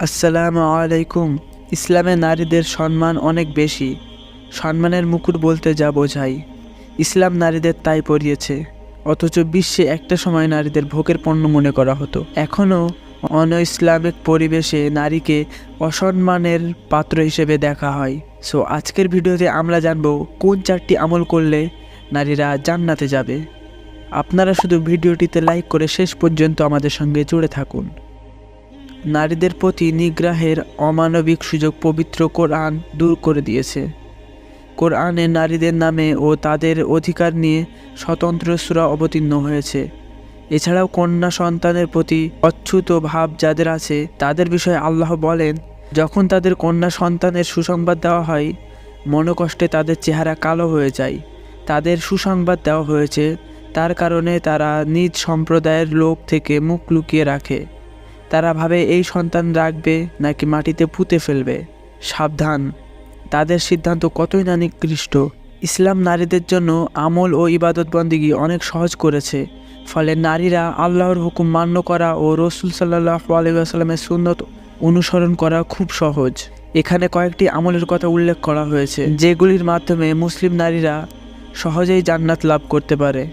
আসসালামু আলাইকুম, ইসলামে নারীদের সম্মান অনেক বেশি। সম্মানের মুকুট বলতে যা বোঝায়। ইসলাম নারীদের তাই পরিয়েছে। অথচ বিশ্বে একটা সময় নারীদের ভোগের পণ্য মনে করা হতো। এখনও অন ইসলামিক পরিবেশে নারীকে অসম্মানের পাত্র হিসেবে দেখা হয়। সো, আজকের ভিডিওতে আমরা জানব কোন চারটি আমল করলে নারীরা জান্নাতে যাবে। আপনারা শুধু ভিডিওটিতে লাইক করে শেষ পর্যন্ত আমাদের সঙ্গে জুড়ে থাকুন। নারীদের প্রতি নিগ্রাহের অমানবিক সুযোগ পবিত্র কোরআন দূর করে দিয়েছে। কোরআনে নারীদের নামে ও তাদের অধিকার নিয়ে স্বতন্ত্র সুরা অবতীর্ণ হয়েছে। এছাড়াও কন্যা সন্তানের প্রতি অচ্যুত ভাব যাদের আছে, তাদের বিষয়ে আল্লাহ বলেন, যখন তাদের কন্যা সন্তানের সুসংবাদ দেওয়া হয়, মনোকষ্টে তাদের চেহারা কালো হয়ে যায়। তাদের সুসংবাদ দেওয়া হয়েছে, তার কারণে তারা নিজ সম্প্রদায়ের লোক থেকে মুখ লুকিয়ে রাখে। তারা ভাবে এই সন্তান রাখবে নাকি মাটিতে পুঁতে ফেলবে। সাবধান। তাদের সিদ্ধান্ত কতই না নিকৃষ্ট। ইসলাম নারীদের জন্য আমল ও ইবাদত বন্দিগি অনেক সহজ করেছে। ফলে নারীরা আল্লাহর হুকুম মান্য করা ও রসুল সাল্লাহ আলিউসালামের সুন্নত অনুসরণ করা খুব সহজ। এখানে কয়েকটি আমলের কথা উল্লেখ করা হয়েছে, যেগুলির মাধ্যমে মুসলিম নারীরা সহজেই জান্নাত লাভ করতে পারে।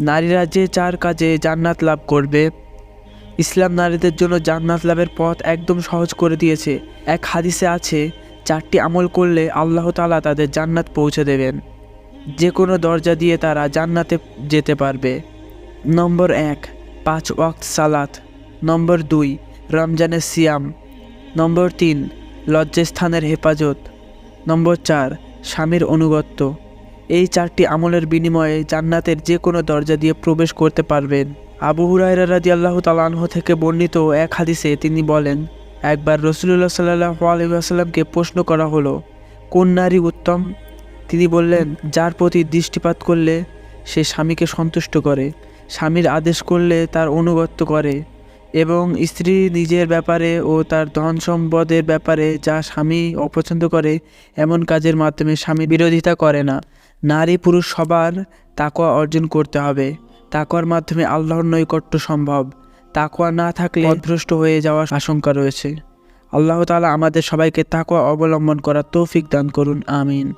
নারীরা যে চার কাজে জান্নাত লাভ করবে ইসলাম নারীদের জন্য জান্নাত লাভের পথ একদম সহজ করে দিয়েছে। এক হাদিসে আছে, চারটি আমল করলে আল্লাহ তালা তাদের জান্নাত পৌঁছে দেবেন। যে কোনো দরজা দিয়ে তারা জান্নাতে যেতে পারবে। নম্বর এক, পাঁচ ওয়াক্ত সালাত। নম্বর দুই, রমজানের সিয়াম। নম্বর তিন, লজ্জাস্থানের হেফাজত। নম্বর চার, স্বামীর অনুগত্য এই চারটি আমলের বিনিময়ে জান্নাতের যে কোনো দরজা দিয়ে প্রবেশ করতে পারবেন। আবু হুরায়রা রাজি আল্লাহ তালাহ থেকে বর্ণিত এক হাদিসে তিনি বলেন, একবার রসুল্লাহ সাল্লাহ আলহামকে প্রশ্ন করা হলো, কোন নারী উত্তম? তিনি বললেন, যার প্রতি দৃষ্টিপাত করলে সে স্বামীকে সন্তুষ্ট করে, স্বামীর আদেশ করলে তার অনুগত্য করে এবং স্ত্রী নিজের ব্যাপারে ও তার ধন সম্পদের ব্যাপারে যা স্বামী অপছন্দ করে, এমন কাজের মাধ্যমে স্বামী বিরোধিতা করে না। নারী পুরুষ সবার তাকোয়া অর্জন করতে হবে। তাকোয়ার মাধ্যমে আল্লাহর নৈকট্য সম্ভব। তাকোয়া না থাকলে অভ্রষ্ট হয়ে যাওয়ার আশঙ্কা রয়েছে। আল্লাহ তালা আমাদের সবাইকে তাকোয়া অবলম্বন করার তৌফিক দান করুন, আমিন।